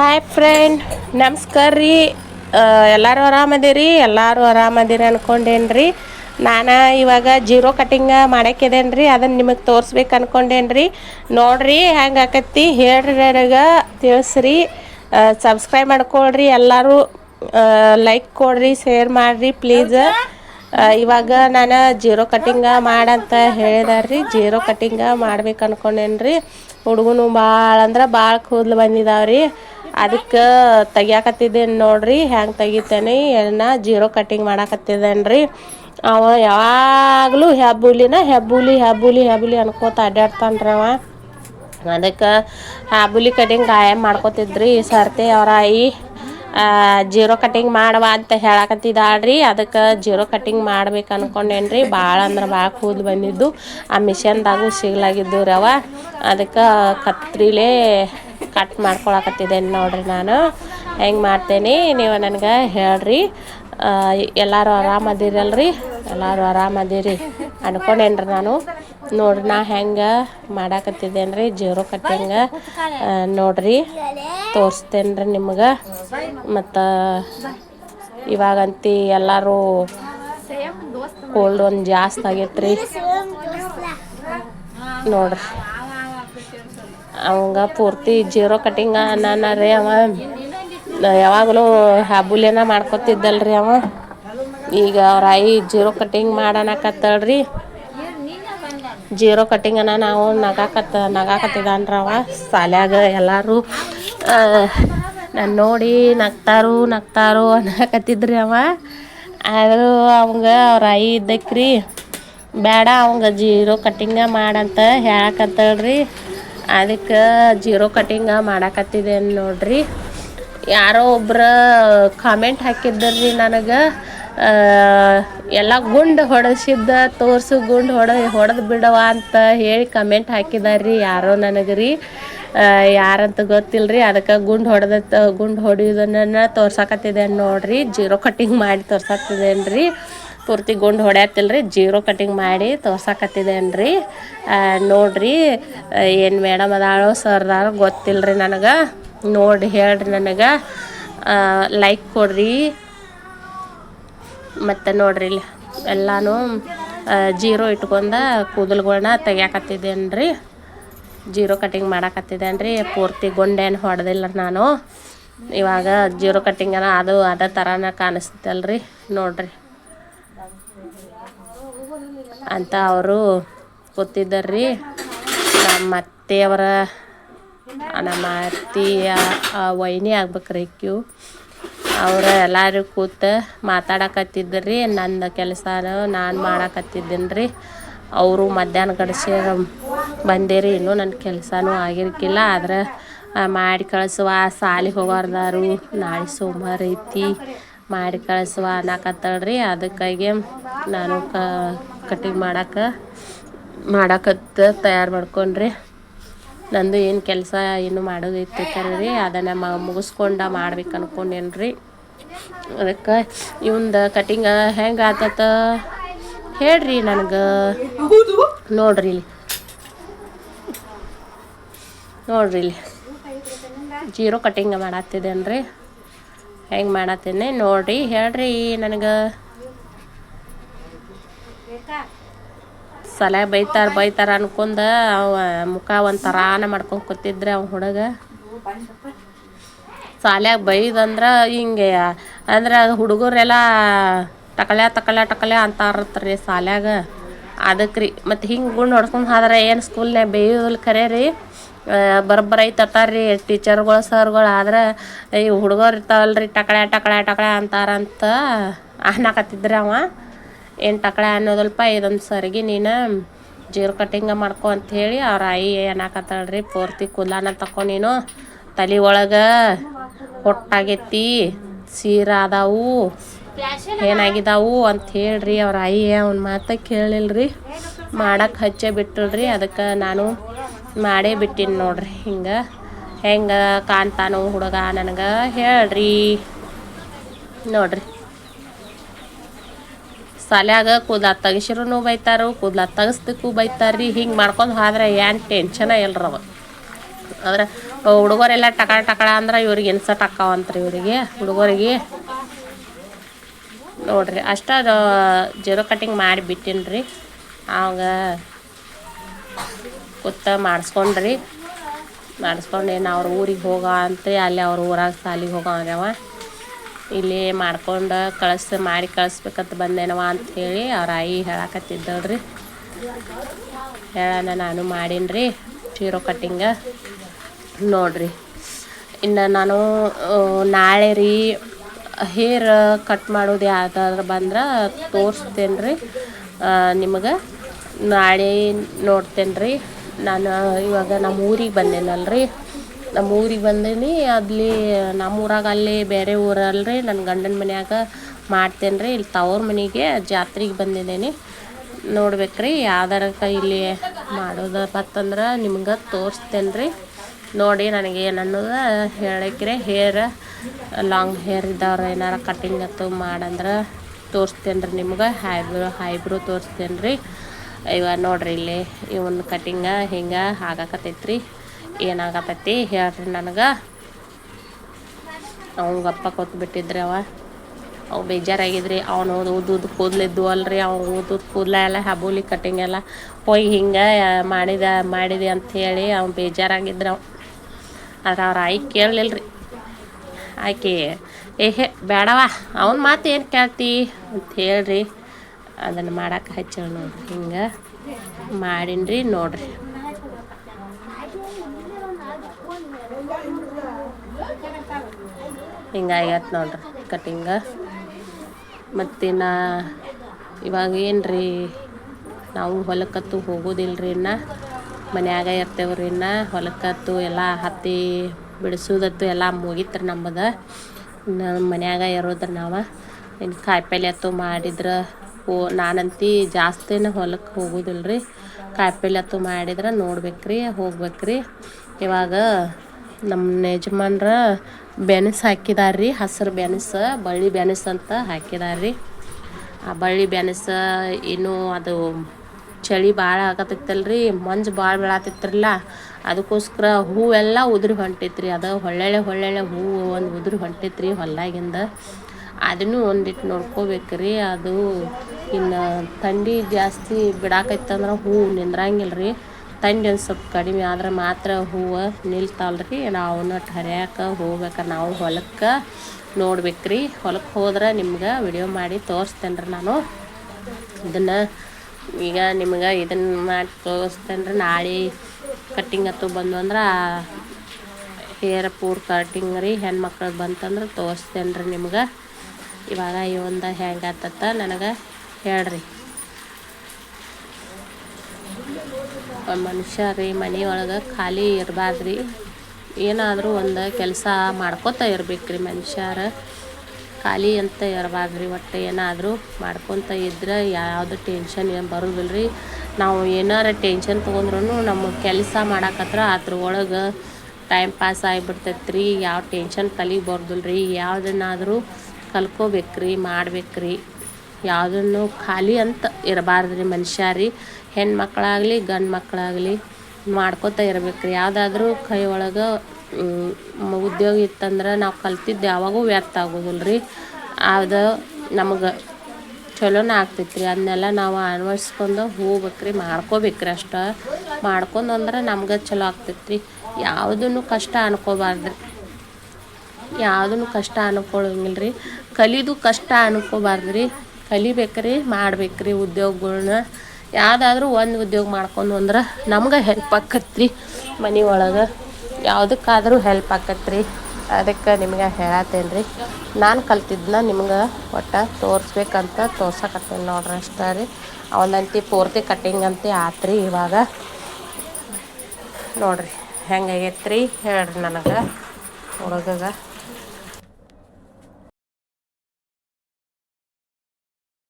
Hi friend ನಮಸ್ಕಾರ ರೀ. ಎಲ್ಲರೂ ಆರಾಮದಿರಿ? ಎಲ್ಲರೂ ಆರಾಮದಿರಿ ಅನ್ಕೊಂಡೇನ್ರಿ? ನಾನು ಇವಾಗ ಜೀರೋ ಕಟಿಂಗ ಮಾಡಕ್ಕಿದೇನು ರೀ ಅದನ್ನು ನಿಮಗೆ ತೋರಿಸ್ಬೇಕು ಅನ್ಕೊಂಡೇನ್ರಿ. ನೋಡಿರಿ ಹೆಂಗೆ ಆಕತ್ತಿ, ಹೇಳ್ರಿ ನನಗೆ, ತಿಳಿಸ್ರಿ. ಸಬ್ಸ್ಕ್ರೈಬ್ ಮಾಡ್ಕೊಳ್ರಿ ಎಲ್ಲರೂ. ಲೈಕ್ ಕೊಡ್ರಿ ಶೇರ್ ಮಾಡಿರಿ ಪ್ಲೀಸ್ ಇವಾಗ ನಾನು ಜೀರೋ ಕಟಿಂಗ ಮಾಡಂತ ಹೇಳಿದಾರ್ರಿ, ಜೀರೋ ಕಟಿಂಗ ಮಾಡ್ಬೇಕು ಅನ್ಕೊಂಡೇನ್ರಿ. ಹುಡುಗನು ಭಾಳ ಅಂದ್ರೆ ಭಾಳ ಕೂದಲು ಬಂದಿದಾವ್ರಿ. ಅದಕ್ಕೆ ತೆಗಿಯಾಕತ್ತಿದ್ದೇನೆ ನೋಡ್ರಿ ಹೆಂಗೆ ತೆಗಿತೇನೆ ಏನ ಜೀರೋ ಕಟ್ಟಿಂಗ್ ಮಾಡಾಕತ್ತಿದ್ದೇನೆ ಅವ ಯಾವಾಗಲೂ ಹೆಬ್ಬುಲಿನ ಹೆಬ್ಬುಲಿ ಹೆಬ್ಬುಲಿ ಹೆಬ್ಬುಲಿ ಅನ್ಕೋತ ಅಡ್ಡಾಡ್ತಾನ್ರಿ ಅವ. ಅದಕ್ಕೆ ಹೆಬ್ಬುಲಿ ಕಟಿಂಗ್ ಗಾಯ ಮಾಡ್ಕೋತಿದ್ರಿ ಸರ್ತಿ ಅವ್ರ ಈ ಜೀರೋ ಕಟ್ಟಿಂಗ್ ಮಾಡವ ಅಂತ ಹೇಳಕತ್ತಿದ್ದಾಳ್ರಿ ಅದಕ್ಕೆ ಜೀರೋ ಕಟ್ಟಿಂಗ್ ಮಾಡ್ಬೇಕು ಅನ್ಕೊಂಡೇನ್ರಿ. ಭಾಳ ಅಂದ್ರೆ ಭಾಳ ಕೂದಲು ಬಂದಿದ್ದು. ಆ ಮಿಷನ್ದಾಗೂ ಸಿಗ್ಲಾಗಿದ್ದು ರವ ಅದಕ್ಕೆ ಕತ್ರಿಲೇ ಕಟ್ ಮಾಡ್ಕೊಳಕತ್ತಿದ್ದೇನೆ ನೋಡ್ರಿ ನಾನು. ಹೆಂಗೆ ಮಾಡ್ತೇನೆ, ನೀವು ನನಗೆ ಹೇಳ್ರಿ. ಎಲ್ಲರೂ ಆರಾಮದಿರಲ್ರಿ ಎಲ್ಲರೂ ಆರಾಮದಿರಿ ಅನ್ಕೊಂಡೇನ್ರಿ ನಾನು. ನೋಡ್ರಿ, ನಾ ಹೆಂಗೆ ಮಾಡಾಕತ್ತಿದ್ದೇನೆ ರೀ ಜೀರೋ ಕಟ್ಟಿಂಗ ನೋಡ್ರಿ. ತೋರಿಸ್ತೇನೆ ರೀ ನಿಮ್ಗೆ. ಮತ್ತು ಇವಾಗಂತಿ ಎಲ್ಲರೂ ಕೋಲ್ಡ್ ಒಂದು ಜಾಸ್ತಿ ಆಗೈತ್ರಿ. ನೋಡ್ರಿ. ಅವಂಗ ಪೂರ್ತಿ ಜೀರೋ ಕಟಿಂಗ ನಾನು ರೀ ಅವ. ಯಾವಾಗಲೂ ಹಬ್ಬುಲೇನ ಮಾಡ್ಕೊತಿದ್ದಲ್ರಿ ಅವ. ಈಗ ಅವ್ರ ಜೀರೋ ಕಟಿಂಗ್ ಮಾಡೋಣಕತ್ತಳ್ರಿ ಜೀರೋ ಕಟಿಂಗನ ನಾವು ನಗಾಕತ್ತ ನಗಾಕತ್ತಿದ್ದಾನ್ರಿ ಅವ ಸಾಲ್ಯಾಗ ಎಲ್ಲರೂ. ನಾನು ನೋಡಿ ನಗ್ತಾರು ನಗ್ತಾರು ಅನ್ನಕತ್ತಿದ್ರಿ ಅವ. ಆದರೂ ಅವಂಗ ಅವ್ರ ಆಯಿ ಇದ್ದಕ್ರಿ. ಬೇಡ ಅವಂಗ ಜೀರೋ ಕಟಿಂಗ ಮಾಡಂತ ಹೇಳಕತ್ತಳ್ರಿ. ಅದಕ್ಕೆ ಜೀರೋ ಕಟಿಂಗ ಮಾಡಾಕತ್ತಿದ್ದೇನೆ ನೋಡ್ರಿ. ಯಾರೋ ಒಬ್ರು ಕಾಮೆಂಟ್ ಹಾಕಿದ್ದರ್ರಿ ನನಗೆ. ಎಲ್ಲ ಗುಂಡು ಹೊಡೆಸಿದ್ದ, ತೋರಿಸು ಗುಂಡು ಹೊಡೆ, ಹೊಡೆದು ಬಿಡವ ಅಂತ ಹೇಳಿ ಕಮೆಂಟ್ ಹಾಕಿದಾರ್ರಿ ಯಾರೋ ನನಗೆ ರೀ ಯಾರಂತ ಗೊತ್ತಿಲ್ಲ ರೀ ಅದಕ್ಕೆ ಗುಂಡು ಹೊಡೆದ, ಗುಂಡು ಹೊಡೆಯೋದನ್ನ ತೋರ್ಸಾಕತ್ತಿದ್ದೇನೆ ನೋಡ್ರಿ. ಜೀರೋ ಕಟ್ಟಿಂಗ್ ಮಾಡಿ ತೋರ್ಸಕತ್ತಿದ್ದೇನೆ ರೀ ಪೂರ್ತಿ ಗುಂಡು ಹೊಡ್ಯಾತಿಲ್ಲ ರೀ ಜೀರೋ ಕಟಿಂಗ್ ಮಾಡಿ ತೋರ್ಸಕತ್ತಿದ್ದೇನೆ ರೀ ನೋಡ್ರಿ ಏನು ಮೇಡಮ್ ಅದಾಳೋ ಸರ್ದಾಳೋ ಗೊತ್ತಿಲ್ಲ ರೀ ನನಗೆ. ನೋಡಿ, ಹೇಳ್ರಿ ನನಗೆ. ಲೈಕ್ ಕೊಡ್ರಿ. ಮತ್ತು ನೋಡ್ರಿ ಇಲ್ಲಿ ಎಲ್ಲನೂ ಜೀರೋ ಇಟ್ಕೊಂಡ ಕೂದಲುಗಳ್ನ ತೆಗ್ಯಾಕತ್ತಿದ್ದೇನೆ ರೀ ಜೀರೋ ಕಟಿಂಗ್ ಮಾಡಾಕತ್ತಿದ್ದೇನೆ ರೀ ಪೂರ್ತಿ ಗೊಂಡೇನು ಹೊಡೆದಿಲ್ಲ ನಾನು. ಇವಾಗ ಜೀರೋ ಕಟಿಂಗನ ಅದು, ಅದೇ ಥರನ ಕಾಣಿಸ್ತಲ್ರಿ. ನೋಡ್ರಿ. ಅಂತ ಅವರು ಕೂತಿದ್ದಾರ್ರಿ. ನಮ್ಮ ಅತ್ತೆಯವರ, ನಮ್ಮ ಅತ್ತೆಯ ವೈನಿ ಆಗ್ಬೇಕ್ರಿ ಕ್ಯೂ ಅವರು ಎಲ್ಲರೂ ಕೂತು ಮಾತಾಡಕತ್ತಿದ್ರಿ. ನನ್ನ ಕೆಲಸ ನಾನು ಮಾಡಕತ್ತಿದ್ದೀನಿ ರೀ ಅವರು ಮಧ್ಯಾಹ್ನ ಕಡಿಸಿ ಬಂದೇರಿ. ಇನ್ನೂ ನನ್ನ ಕೆಲಸನೂ ಆಗಿರ್ಕಿಲ್ಲ. ಆದ್ರೆ ಮಾಡಿ ಕಳಿಸುವ ಸಾಲಿಗೆ ಹೋಗಾರ್ದಾರು. ನಾಳೆ ಸೋಮವಾರ ಐತಿ. ಮಾಡಿ ಕಳಿಸುವ ಅನ್ನಕತ್ತಳ್ರಿ. ಅದಕ್ಕಾಗಿ ನಾನು ಕ ಕಟಿಂಗ್ ಮಾಡಕ್ಕೆ ಮಾಡಕತ್ತ ತಯಾರು ಮಾಡ್ಕೊಂಡ್ರಿ. ನಂದು ಏನು ಕೆಲಸ ಏನು ಮಾಡೋದೈತಿ ರೀ ಅದನ್ನು ಮ, ಮುಗಿಸ್ಕೊಂಡ ಮಾಡ್ಬೇಕು ಅನ್ಕೊಂಡೇನ್ರಿ. ಅದಕ್ಕೆ ಇವಂದು ಕಟಿಂಗ ಹೆಂಗೆ ಆತತ ಹೇಳ್ರಿ ನನಗೆ. ನೋಡ್ರಿ ಇಲ್ಲಿ. ನೋಡ್ರಿ ಇಲ್ಲಿ. ಜೀರೋ ಕಟಿಂಗ್ ರೀ ಹೆಂಗೆ ಮಾಡತ್ತೇನೆ ನೋಡ್ರಿ ಹೇಳ್ರಿ ನನಗೆ. ಸಲ ಬೈತಾರ ಬೈತಾರ ಅನ್ಕೊಂಡ ಅವ ಮುಖ ಒಂದು ಥರಾನ ಮಾಡ್ಕೊಂಡು ಕೂತಿದ್ರೆ ಅವ ಹುಡುಗ. ಸಾಲ್ಯಾಗ ಬೈದಂದ್ರೆ ಹಿಂಗೆ ಅಂದ್ರೆ ಹುಡುಗರೆಲ್ಲ ಟಕಳ್ಯ ಟಕಳ್ಯ ಅಂತ ರೀ ಸಾಲ್ಯಾಗ. ಅದಕ್ಕೆ ರೀ ಮತ್ತು ಹಿಂಗೆ ಗುಂಡು ಹೊಡ್ಕೊಂಡು ಹೋದ್ರೆ ಏನು ಸ್ಕೂಲ್ನಾಗ ಬೇಯೋದಿಲ್ಲ ಖರೆ ರೀ ಬರೋಬ್ಬರ ರೀ ಟೀಚರ್ಗಳು, ಸರ್ಗಳು ಆದ್ರೆ ಈ ಹುಡುಗರು ಇರ್ತಾವಲ್ರಿ ಟಕಳೆ ಟಕಳೆ ಟಕಳೆ ಅಂತಾರಂತ ಅನ್ನಕತ್ತಿದ್ರಿ ಅವ. ಏನು ಟಕಳೆ ಅನ್ನೋದಲ್ಪ, ಇದೊಂದು ಸರಿಗೆ ನೀನು ಜೀರು ಕಟ್ಟಿಂಗ ಮಾಡ್ಕೊ ಅಂಥೇಳಿ ಅವ್ರ ಆಯಿ ಏನಾಕತ್ತಾಳ್ರಿ, ಪೂರ್ತಿ ಕುಲಾನ ತಕೊ ನೀನು. ತಲೆ ಒಳಗೆ ಹೊಟ್ಟಾಗೈತಿ, ಸೀರ ಅದಾವು, ಏನಾಗಿದಾವು ಅಂತ ಹೇಳ್ರಿ ಅವ್ರ ಆಯಿ. ಅವ್ನ ಮಾತ ಕೇಳಿಲ್ರಿ ಮಾಡಕ್ಕೆ ಹಚ್ಚೆ ಬಿಟ್ಟಳ್ರಿ, ಅದಕ್ಕೆ ನಾನು ಮಾಡೇ ಬಿಟ್ಟಿನಿ ನೋಡ್ರಿ ಹಿಂಗೆ. ಹೆಂಗೆ ಕಾಣ್ತಾನೋ ಹುಡುಗ ನನಗೆ ಹೇಳ್ರಿ. ನೋಡ್ರಿ. ಸಾಲ್ಯಾಗ ಕೂದಲ ತೆಗಿಸಿರೂ ಬೈತಾರು, ಕೂದಲ ತೆಗಿಸ್ದಕ್ಕೂ ಬೈತಾರ್ರಿ. ಹಿಂಗೆ ಮಾಡ್ಕೊಂಡು ಹಾದ್ರೆ ಏನು ಟೆನ್ಷನ ಅವ. ಆದ್ರೆ ಹುಡುಗರೆಲ್ಲ ಟಕಳ ಟಕಳ ಅಂದ್ರೆ ಇವ್ರಿಗೆ ಇನ್ಸಟ್ ಅಕ್ಕಾವಂತ್ರಿ ಇವರಿಗೆ, ಹುಡುಗರಿಗೆ. ನೋಡ್ರಿ, ಅಷ್ಟ ಜೀರೋ ಕಟಿಂಗ್ ಮಾಡಿ ಬಿಟ್ಟಿನ್ರಿ. ರೀ ಆವಾಗ ಕೂತ ಮಾಡಿಸ್ಕೊಂಡ್ರಿ. ಮಾಡಿಸ್ಕೊಂಡು ಏನು ಅವ್ರ ಊರಿಗೆ ಹೋಗ ಅಂತ, ಅಲ್ಲಿ ಅವ್ರ ಊರಾಗ ಸಾಲಿಗೆ ಆಗ್ಯಾವ ಇಲ್ಲಿ ಮಾಡ್ಕೊಂಡು ಕಳಿಸ್ ಮಾಡಿ ಕಳಿಸ್ಬೇಕಂತ ಬಂದೇನವ ಅಂಥೇಳಿ ಅವ್ರ ಆಯಿ ಹೇಳಕತ್ತಿದ್ದಳ್ರಿ. ಹೇಳೋಣ ನಾನು ಮಾಡೀನಿ ಚೀರೋ ಕಟ್ಟಿಂಗ. ನೋಡ್ರಿ, ಇನ್ನು ನಾನು ನಾಳೆ ರೀ ಹೇರ್ ಕಟ್ ಮಾಡೋದು ಯಾವ್ದಾದ್ರು ಬಂದ್ರೆ ತೋರಿಸ್ತೇನೆ ರೀ ನಿಮಗೆ ನಾಳೆ ನೋಡ್ತೇನೆ ರೀ ನಾನು ಇವಾಗ ನಮ್ಮ ಊರಿಗೆ ಬಂದೇನಲ್ರಿ. ನಮ್ಮ ಊರಿಗೆ ಬಂದೀನಿ, ಅಲ್ಲಿ ನಮ್ಮ ಊರಾಗ ಅಲ್ಲಿ ಬೇರೆ ಊರಲ್ರಿ ನನ್ನ ಗಂಡನ ಮನ್ಯಾಗ ಮಾಡ್ತೇನೆ ರೀ ಇಲ್ಲಿ ತವ್ರ ಮನೆಗೆ ಜಾತ್ರೆಗೆ ಬಂದಿದ್ದೀನಿ. ನೋಡ್ಬೇಕ್ರಿ ಯಾವ್ದಾರ ಇಲ್ಲಿ ಮಾಡೋದು ಬತ್ತಂದ್ರೆ ನಿಮ್ಗೆ ತೋರಿಸ್ತೇನೆ ರೀ ನೋಡಿ ನನಗೆ ಏನು ಅನ್ನೋದು ಹೇಳಕ್ರೆ, ಹೇರ್ ಲಾಂಗ್ ಹೇರ್ ಇದ್ದವ್ರು ಏನಾರ ಕಟಿಂಗ್ ಅತ್ತು ಮಾಡಂದ್ರೆ ತೋರಿಸ್ತೇನೆ ರೀ ನಿಮ್ಗೆ ಹೈಬ್ರೋ ಹೈಬ್ರೋ ತೋರಿಸ್ತೇನೆ ರೀ ಇವಾಗ ನೋಡ್ರಿ ಇಲ್ಲಿ ಒಂದು ಕಟಿಂಗ ಹಿಂಗೆ ಆಗಾಕತ್ತೈತ್ರಿ. ಏನಾಗತ್ತೈತಿ ಹೇಳ್ರಿ ನನಗೆ. ಅವಂಗಪ್ಪ ಕೊತ್ತು ಬಿಟ್ಟಿದ್ರಿ ಅವ. ಅವು ಬೇಜಾರಾಗಿದ್ರಿ. ಅವನು ಓದೋದ್ ಕೂದಲಿದ್ದು ಅಲ್ರಿ. ಅವ್ನು ಓದೋದ್ ಕೂದಲ ಎಲ್ಲ, ಹಬೋಲಿ ಕಟಿಂಗ್ ಎಲ್ಲ ಹೋಗಿ ಹಿಂಗೆ ಮಾಡಿದ, ಮಾಡಿದೆ ಅಂಥೇಳಿ ಅವ್ನು ಬೇಜಾರಾಗಿದ್ರು ಅವ್ನು ಆದ್ರೆ ಅವ್ರ ಆಯಿ ಕೇಳಲಿಲ್ಲ ರೀ ಆಕೆ ಏಹೆ ಬೇಡವ ಅವ್ನ ಮಾತು ಏನು ಕೇಳ್ತಿ? ಅಂತ ಹೇಳ್ರಿ. ಅದನ್ನು ಮಾಡಕ್ಕೆ ಹಚ್ಚಳ ನೋಡ್ರಿ ಹಿಂಗೆ. ಮಾಡೀನಿ ನೋಡ್ರಿ. ಹಿಂಗಾಗೈತೆ ನೋಡ್ರಿ ಕಟಿಂಗ ಮತ್ತಿನ್ನ ಇವಾಗ ಏನು ರೀ ನಾವು ಹೊಲಕ್ಕತ್ತು ರೀ ಇನ್ನು, ಮನ್ಯಾಗ ಇರ್ತೇವೆ ರೀ ಇನ್ನು ಹೊಲಕ್ಕತ್ತು ಎಲ್ಲ ಹತ್ತಿ ಬಿಡಿಸೋದತ್ತು ಎಲ್ಲ ಮುಗೀತ್ರಿ ನಮ್ಮದು ನಮ್ಮ ಮನ್ಯಾಗ ಇರೋದು ನಾವು ಇನ್ನು ಕಾಯಿಪಲ್ಲೆ ಅತ್ತು ಮಾಡಿದ್ರೆ ಹೋ ನಾನಂತಿ ಜಾಸ್ತಿನ ಹೊಲಕ್ಕೆ ಹೋಗೋದಿಲ್ಲ ರೀ ಕಾಯಿಪಲ್ಲೆ ಅತ್ತು ಮಾಡಿದ್ರೆ ನೋಡ್ಬೇಕ್ರಿ, ಹೋಗ್ಬೇಕ್ರಿ. ಇವಾಗ ನಮ್ಮ ಯಜಮಾನ್ರ ಬೆನಸ್ ಹಾಕಿದಾರ್ರಿ, ಹಸಿರು ಬೆನಸ, ಬಳ್ಳಿ ಬೆನಸ್ ಅಂತ ಹಾಕಿದಾರ್ರಿ. ಆ ಬಳ್ಳಿ ಬೆನಸ ಇನ್ನೂ ಅದು ಚಳಿ ಭಾಳ ಆಗತ್ತಿತ್ತಲ್ರಿ ಮಂಜು ಭಾಳ ಬೀಳತ್ತಿತ್ರಲ್ಲ ಅದಕ್ಕೋಸ್ಕರ ಹೂವೆಲ್ಲ ಉದುರಿ ಹೊಂಟೈತ್ರಿ, ಅದು ಹೊಳ್ಳೆಳೆ ಹೊಳ್ಳೆಳೆ ಹೂವು ಒಂದು ಉದುರಿ ಹೊಂಟೈತ್ರಿ ಹೊಲ್ದಾಗಿಂದ. ಅದನ್ನು ಒಂದಿಟ್ಟು ನೋಡ್ಕೋಬೇಕ್ರಿ, ಅದು ಇನ್ನು ಥಂಡಿ ಜಾಸ್ತಿ ಬಿಡಾಕೈತಂದ್ರೆ ಹೂವು ನಿಂದ್ರಂಗಿಲ್ಲ ರೀ ಥಂಡಿ ಒಂದು ಸ್ವಲ್ಪ ಕಡಿಮೆ ಆದ್ರೆ ಮಾತ್ರ ಹೂವು ನಿಲ್ತಾವಲ್ರಿ. ನಾವು ಅವನ್ನ ಹರಿಯಾಕ ಹೋಗ್ಬೇಕು. ನಾವು ಹೊಲಕ್ಕೆ ನೋಡ್ಬೇಕ್ರಿ. ಹೊಲಕ್ಕೆ ಹೋದ್ರೆ ನಿಮ್ಗೆ ವಿಡಿಯೋ ಮಾಡಿ ತೋರಿಸ್ತೇನೆ ರೀ ನಾನು. ಇದನ್ನು ಈಗ ನಿಮ್ಗೆ ಇದನ್ನು ಮಾಡಿ ತೋರಿಸ್ತೇನೆ ರೀ ನಾಳೆ ಕಟ್ಟಿಂಗ್ ಹತ್ತು ಬಂದು ಅಂದ್ರೆ ಹೇರ್ ಪೂರ್ ಕಟಿಂಗ್ ರೀ. ಹೆಣ್ಮಕ್ಳು ಬಂತಂದ್ರೆ ತೋರಿಸ್ತೇನೆ ರೀ ನಿಮ್ಗೆ. ಇವಾಗ ಈ ಒಂದು ಆತತ್ತ ನನಗೆ ಹೇಳ್ರಿ. ಮನುಷ್ಯ ರೀ ಮನೆಯೊಳಗೆ ಖಾಲಿ ಇರಬಾರ್ದ್ರಿ. ಏನಾದರೂ ಒಂದು ಕೆಲಸ ಮಾಡ್ಕೋತ ರೀ ಮನುಷ್ಯರ. ಖಾಲಿ ಅಂತ ಇರಬಾರ್ದ್ರಿ, ಒಟ್ಟು ಏನಾದರೂ ಮಾಡ್ಕೊತ ಇದ್ರೆ ಯಾವುದು ಟೆನ್ಷನ್ ಏನು ಬರೋದಿಲ್ಲ ರೀ ನಾವು ಏನಾರ ಟೆನ್ಷನ್ ತೊಗೊಂಡ್ರೂ ನಮ್ಮ ಕೆಲಸ ಮಾಡಕತ್ರ ಅದ್ರ ಒಳಗೆ ಟೈಮ್ ಪಾಸ್ ಆಗಿಬಿಡ್ತೈತೆ ರೀ ಯಾವ ಟೆನ್ಷನ್ ತಲೆಗೆ ಬರ್ದಿಲ್ಲ ರೀ ಯಾವುದನ್ನಾದರೂ ಕಲ್ಕೋಬೇಕ್ರಿ, ಮಾಡ್ಬೇಕ್ರಿ. ಯಾವುದನ್ನು ಖಾಲಿ ಅಂತ ಇರಬಾರ್ದ್ರಿ ಮನುಷ್ಯ ರೀ. ಹೆಣ್ಮಕ್ಳಾಗಲಿ ಗಂಡು ಮಕ್ಕಳಾಗಲಿ ಮಾಡ್ಕೋತಾ ಇರ್ಬೇಕು ರೀ ಯಾವುದಾದ್ರೂ ಕೈ ಒಳಗೆ ಉದ್ಯೋಗ ಇತ್ತಂದ್ರೆ ನಾವು ಕಲ್ತಿದ್ದು ಯಾವಾಗೂ ವ್ಯರ್ಥ ಆಗೋದಿಲ್ಲ ರೀ ಅದು ನಮಗೆ ಚಲೋನ ಆಗ್ತೈತೆ ರೀ ಅದನ್ನೆಲ್ಲ ನಾವು ಅಳವಡಿಸ್ಕೊಂಡು ಹೋಗ್ಬೇಕ್ರಿ, ಮಾಡ್ಕೋಬೇಕ್ರಿ ಅಷ್ಟು. ಮಾಡ್ಕೊಂಡು ಅಂದ್ರೆ ನಮ್ಗೆ ಚಲೋ ಆಗ್ತೈತೆ ರೀ ಯಾವುದನ್ನು ಕಷ್ಟ ಅನ್ಕೋಬಾರ್ದು ಯಾವುದನ್ನು ಕಷ್ಟ ಅನ್ಕೊಳಂಗಿಲ್ಲ ರೀ ಕಲಿದು ಕಷ್ಟ ಅನ್ಕೋಬಾರ್ದು ರೀ ಕಲಿಬೇಕ್ರಿ, ಮಾಡ್ಬೇಕ್ರಿ ಉದ್ಯೋಗಗಳ್ನ. ಯಾವುದಾದ್ರೂ ಒಂದು ಉದ್ಯೋಗ ಮಾಡ್ಕೊಂಡು ಅಂದ್ರೆ ನಮ್ಗೆ ಹೆಲ್ಪ್ ಆಕತ್ರಿ ಮನೆ ಒಳಗೆ ಯಾವುದಕ್ಕಾದರೂ ಹೆಲ್ಪ್ ಆಕತ್ರಿ. ಅದಕ್ಕೆ ನಿಮ್ಗೆ ಹೇಳತ್ತೇನೆ ರೀ ನಾನು ಕಲ್ತಿದ್ದನ್ನ ನಿಮ್ಗೆ ಒಟ್ಟು ತೋರಿಸ್ಬೇಕಂತ ತೋರ್ಸಕತ್ತೇನೆ ನೋಡ್ರಿ ಅಷ್ಟೇ ರೀ. ಅವನಂತಿ ಪೂರ್ತಿ ಕಟ್ಟಿಂಗ್ ಅಂತೆ ಆತ್ರಿ ಇವಾಗ. ನೋಡ್ರಿ ಹೆಂಗಾಗೈತ್ರಿ ಹೇಳ್ರಿ ನನಗೆ. ಹುಡುಗಗೆ.